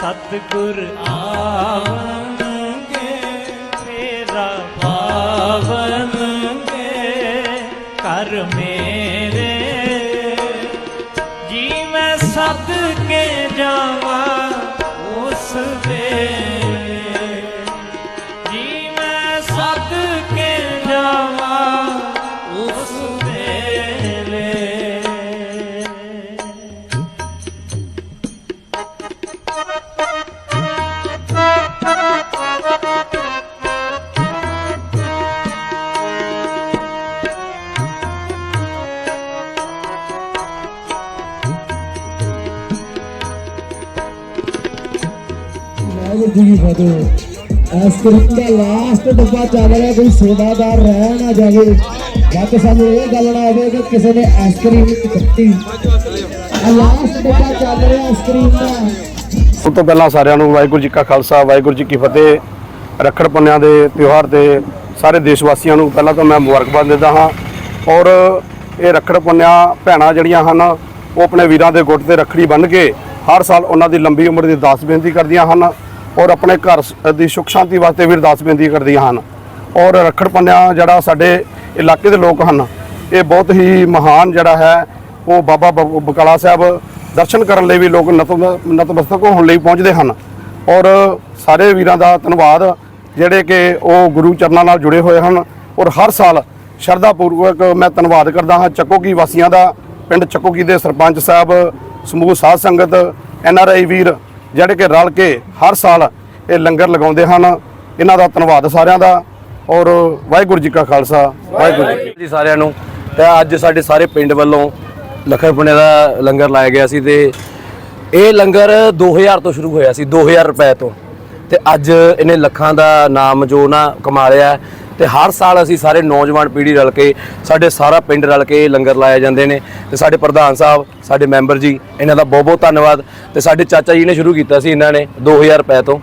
ਸਤਿਗੁਰ ਆਵਨਗੇ ਤੇਰਾ ਪਾਵਨਗੇ ਕਰ ਵਾਹਿਗੁਰੂ ਜੀ ਕੀ ਫਤਿਹ ਆਈਸਕ੍ਰੀਮ ਦਾ ਲਾਸਟ ਡੱਬਾ ਚੱਲ ਰਿਹਾ ਕੋਈ ਸੇਵਾਦਾਰ ਰਹਿ ਨਾ ਜਾਵੇ। ਜਦ ਸਾਨੂੰ ਇਹ ਗੱਲ ਨਾ ਆਵੇ ਕਿ ਕਿਸੇ ਨੇ ਆਈਸਕ੍ਰੀਮ ਕੱਟੀ ਲਾਸਟ ਡੱਬਾ ਚੱਲ ਰਿਹਾ ਆਈਸਕ੍ਰੀਮ ਦਾ। ਸਭ ਤੋਂ ਪਹਿਲਾਂ ਸਾਰਿਆਂ ਨੂੰ ਵਾਹਿਗੁਰੂ ਜੀ ਕਾ ਖਾਲਸਾ, ਵਾਹਿਗੁਰੂ ਜੀ ਕੀ ਫਤਿਹ। ਰੱਖੜ ਪੰਨਿਆਂ ਦੇ ਤਿਉਹਾਰ ਤੇ ਸਾਰੇ ਦੇਸ਼ ਵਾਸੀਆਂ ਨੂੰ ਪਹਿਲਾਂ ਤਾਂ ਮੈਂ ਮੁਬਾਰਕਬਾਦ ਦਿੰਦਾ ਹਾਂ। ਔਰ ਇਹ ਰੱਖੜ ਪੰਨਿਆਂ ਭੈਣਾਂ ਜਿਹੜੀਆਂ ਹਨ, ਉਹ ਆਪਣੇ ਵੀਰਾਂ ਦੇ ਗੁੱਟ ਤੇ ਰੱਖੜੀ ਬੰਨ੍ਹ ਕੇ ਹਰ ਸਾਲ ਉਹਨਾਂ ਦੀ ਲੰਬੀ ਉਮਰ ਦੀ ਅਰਦਾਸ ਬੇਨਤੀ ਕਰਦੀਆਂ ਹਨ। ਔਰ ਆਪਣੇ ਘਰ ਦੀ ਸੁੱਖ ਸ਼ਾਂਤੀ ਵਾਸਤੇ ਵੀ ਅਰਦਾਸ ਬੇਨਤੀ ਕਰਦੀਆਂ ਹਨ ਔਰ ਰੱਖੜ ਪੁੰਨਿਆ ਜਿਹੜਾ ਸਾਡੇ ਇਲਾਕੇ ਦੇ ਲੋਕ ਹਨ, ਇਹ ਬਹੁਤ ਹੀ ਮਹਾਨ ਜਿਹੜਾ ਹੈ, ਉਹ ਬਾਬਾ ਬ- ਬਕਾਲਾ ਸਾਹਿਬ ਦਰਸ਼ਨ ਕਰਨ ਲਈ ਵੀ ਲੋਕ ਨਤਮ- ਨਤਮਸਤਕ ਹੋਣ ਲਈ ਪਹੁੰਚਦੇ ਹਨ। ਔਰ ਸਾਰੇ ਵੀਰਾਂ ਦਾ ਧੰਨਵਾਦ, ਜਿਹੜੇ ਕਿ ਉਹ ਗੁਰੂ ਚਰਨਾਂ ਨਾਲ ਜੁੜੇ ਹੋਏ ਹਨ। ਔਰ ਹਰ ਸਾਲ ਸ਼ਰਧਾ ਪੂਰਵਕ ਮੈਂ ਧੰਨਵਾਦ ਕਰਦਾ ਹਾਂ ਚੱਕੋਕੀ ਵਾਸੀਆਂ ਦਾ, ਪਿੰਡ ਚੱਕੋਕੀ ਦੇ ਸਰਪੰਚ ਸਾਹਿਬ, ਸਮੂਹ ਸਾਧ ਸੰਗਤ, ਐਨ ਆਰ ਆਈ ਵੀਰ ਜਿਹੜੇ ਕਿ ਰਲ ਕੇ ਹਰ ਸਾਲ ਇਹ ਲੰਗਰ ਲਗਾਉਂਦੇ ਹਨ। ਇਹਨਾਂ ਦਾ ਧੰਨਵਾਦ ਸਾਰਿਆਂ ਦਾ। ਔਰ ਵਾਹਿਗੁਰੂ ਜੀ ਕਾ ਖਾਲਸਾ, ਵਾਹਿਗੁਰੂ ਜੀ ਸਾਰਿਆਂ ਨੂੰ। ਤੇ ਅੱਜ ਸਾਡੇ ਸਾਰੇ ਪਿੰਡ ਵੱਲੋਂ ਲੱਖਣ ਪੁਣੇ ਦਾ ਲੰਗਰ ਲਾਇਆ ਗਿਆ ਸੀ ਤੇ ਇਹ ਲੰਗਰ 2000 ਤੋਂ ਸ਼ੁਰੂ ਹੋਇਆ ਸੀ 2000 ਰੁਪਏ ਤੋਂ। ਤੇ ਅੱਜ ਇਹਨੇ ਲੱਖਾਂ ਦਾ ਨਾਮ ਜੋ ਨਾ ਕਮਾ ਲਿਆ। ਤੇ ਹਰ ਸਾਲ ਅਸੀਂ ਸਾਰੇ ਨੌਜਵਾਨ ਪੀੜ੍ਹੀ ਰਲ ਕੇ, ਸਾਡੇ ਸਾਰਾ ਪਿੰਡ ਰਲ ਕੇ ਲੰਗਰ ਲਾਏ ਜਾਂਦੇ ਨੇ ਤੇ ਸਾਡੇ ਪ੍ਰਧਾਨ ਸਾਹਿਬ, ਸਾਡੇ ਮੈਂਬਰ ਜੀ, ਇਹਨਾਂ ਦਾ ਬਹੁਤ ਬਹੁਤ ਧੰਨਵਾਦ ਤੇ ਸਾਡੇ ਚਾਚਾ ਜੀ ਨੇ ਸ਼ੁਰੂ ਕੀਤਾ ਸੀ ਇਹਨਾਂ ਨੇ 2000 ਰੁਪਏ ਤੋਂ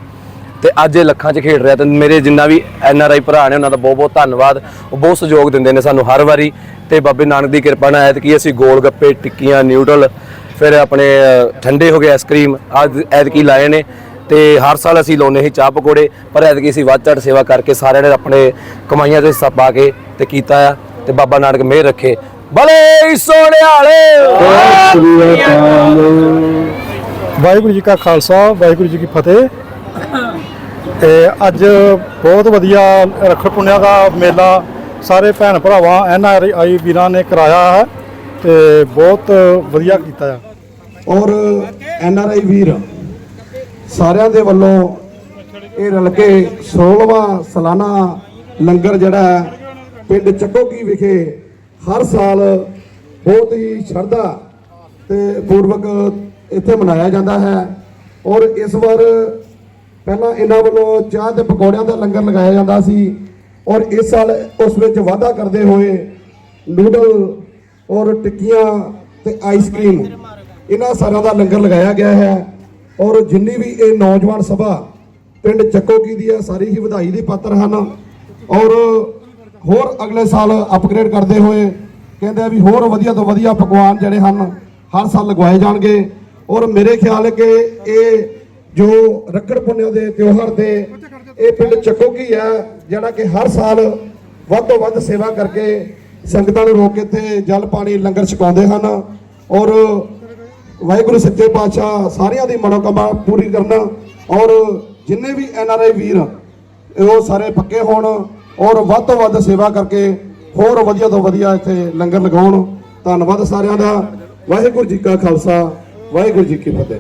ਤੇ ਅੱਜ ਇਹ ਲੱਖਾਂ 'ਚ ਖੇਡ ਰਿਹਾ ਤੇ ਮੇਰੇ ਜਿੰਨਾ ਵੀ ਐਨ ਆਰ ਆਈ ਭਰਾ ਨੇ ਉਹਨਾਂ ਦਾ ਬਹੁਤ ਬਹੁਤ ਧੰਨਵਾਦ, ਉਹ ਬਹੁਤ ਸਹਿਯੋਗ ਦਿੰਦੇ ਨੇ ਸਾਨੂੰ ਹਰ ਵਾਰੀ ਤੇ ਬਾਬੇ ਨਾਨਕ ਦੀ ਕਿਰਪਾ ਨਾਲ ਐਤਕੀ ਅਸੀਂ ਗੋਲ ਗੱਪੇ, ਟਿੱਕੀਆਂ, ਨਿਊਡਲ, ਫਿਰ ਆਪਣੇ ਠੰਡੇ ਹੋ ਗਏ ਆਈਸਕ੍ਰੀਮ ਅੱਜ ਐਤਕੀ ਲਾਏ ਨੇ ਤੇ ਹਰ ਸਾਲ ਅਸੀਂ ਲਾਉਂਦੇ ਸੀ ਚਾਹ ਪਕੌੜੇ ਪਰ ਐਤਕੀ ਅਸੀਂ ਵੱਧ ਚੜ੍ਹ ਸੇਵਾ ਕਰਕੇ ਸਾਰਿਆਂ ਨੇ ਆਪਣੇ ਕਮਾਈਆਂ ਤੇ ਹਿੱਸਾ ਪਾ ਕੇ ਤੇ ਕੀਤਾ ਆ ਤੇ ਬਾਬਾ ਨਾਨਕ ਮਿਹਰ ਰੱਖੇ। ਭਲੇ ਸੋਹਣਿਆਲੇ ਵਾਹਿਗੁਰੂ ਜੀ ਕਾ ਖਾਲਸਾ ਵਾਹਿਗੁਰੂ ਜੀ ਕੀ ਫਤਿਹ। ਤੇ ਅੱਜ ਬਹੁਤ ਵਧੀਆ ਰੱਖੜ ਪੁੰਨਿਆ ਦਾ ਮੇਲਾ ਸਾਰੇ ਭੈਣ ਭਰਾਵਾਂ ਐਨ ਆਰ ਆਈ ਵੀਰਾਂ ਨੇ ਕਰਾਇਆ ਹੈ ਤੇ ਬਹੁਤ ਵਧੀਆ ਕੀਤਾ ਆ। ਔਰ ਐਨ ਆਰ ਆਈ ਵੀਰ ਸਾਰਿਆਂ ਦੇ ਵੱਲੋਂ ਇਹ ਰਲ ਕੇ 16ਵਾਂ ਸਾਲਾਨਾ ਲੰਗਰ ਜਿਹੜਾ ਪਿੰਡ ਚੱਕੋਕੀ ਵਿਖੇ ਹਰ ਸਾਲ ਬਹੁਤ ਹੀ ਸ਼ਰਧਾ ਤੇ ਪੂਰਵਕ ਇੱਥੇ ਮਨਾਇਆ ਜਾਂਦਾ ਹੈ। ਔਰ ਇਸ ਵਾਰ ਪਹਿਲਾਂ ਇਹਨਾਂ ਵੱਲੋਂ ਚਾਹ ਤੇ ਪਕੌੜਿਆਂ ਦਾ ਲੰਗਰ ਲਗਾਇਆ ਜਾਂਦਾ ਸੀ ਔਰ ਇਸ ਸਾਲ ਉਸ ਵਿੱਚ ਵਾਧਾ ਕਰਦੇ ਹੋਏ ਨੂਡਲ ਔਰ ਟਿੱਕੀਆਂ ਤੇ ਆਈਸਕ੍ਰੀਮ ਇਹਨਾਂ ਸਾਰਿਆਂ ਦਾ ਲੰਗਰ ਲਗਾਇਆ ਗਿਆ ਹੈ। ਔਰ ਜਿੰਨੀ ਵੀ ਇਹ ਨੌਜਵਾਨ ਸਭਾ ਪਿੰਡ ਚੱਕੋਕੀ ਦੀ ਹੈ, ਸਾਰੀ ਹੀ ਵਧਾਈ ਦੇ ਪਾਤਰ ਹਨ। ਔਰ ਹੋਰ ਅਗਲੇ ਸਾਲ ਅਪਗ੍ਰੇਡ ਕਰਦੇ ਹੋਏ ਕਹਿੰਦੇ ਆ ਵੀ ਹੋਰ ਵਧੀਆ ਤੋਂ ਵਧੀਆ ਪਕਵਾਨ ਜਿਹੜੇ ਹਨ, ਹਰ ਸਾਲ ਲਗਵਾਏ ਜਾਣਗੇ। ਔਰ ਮੇਰੇ ਖਿਆਲ ਹੈ ਕਿ ਇਹ ਜੋ ਰੱਖੜ ਪੁੰਨਿਆ ਦੇ ਤਿਉਹਾਰ ਤੇ ਇਹ ਪਿੰਡ ਚੱਕੋਕੀ ਹੈ, ਜਿਹੜਾ ਕਿ ਹਰ ਸਾਲ ਵੱਧ ਤੋਂ ਵੱਧ ਸੇਵਾ ਕਰਕੇ ਸੰਗਤਾਂ ਨੂੰ ਰੋਕ ਕੇ ਇੱਥੇ ਜਲ ਪਾਣੀ ਲੰਗਰ ਛਕਾਉਂਦੇ ਹਨ। ਔਰ ਵਾਹਿਗੁਰੂ ਸੱਚੇ ਪਾਤਸ਼ਾਹ ਸਾਰਿਆਂ ਦੀ ਮਨੋਕਾਮਨਾ ਪੂਰੀ ਕਰਨਾ ਔਰ ਜਿੰਨੇ ਵੀ ਐਨ ਆਰ ਆਈ ਵੀਰ ਉਹ ਸਾਰੇ ਪੱਕੇ ਹੋਣ ਔਰ ਵੱਧ ਤੋਂ ਵੱਧ ਸੇਵਾ ਕਰਕੇ ਹੋਰ ਵਧੀਆ ਤੋਂ ਵਧੀਆ ਇੱਥੇ ਲੰਗਰ ਲਗਾਉਣ। ਧੰਨਵਾਦ ਸਾਰਿਆਂ ਦਾ। ਵਾਹਿਗੁਰੂ ਜੀ ਕਾ ਖਾਲਸਾ, ਵਾਹਿਗੁਰੂ ਜੀ ਕੀ ਫਤਿਹ।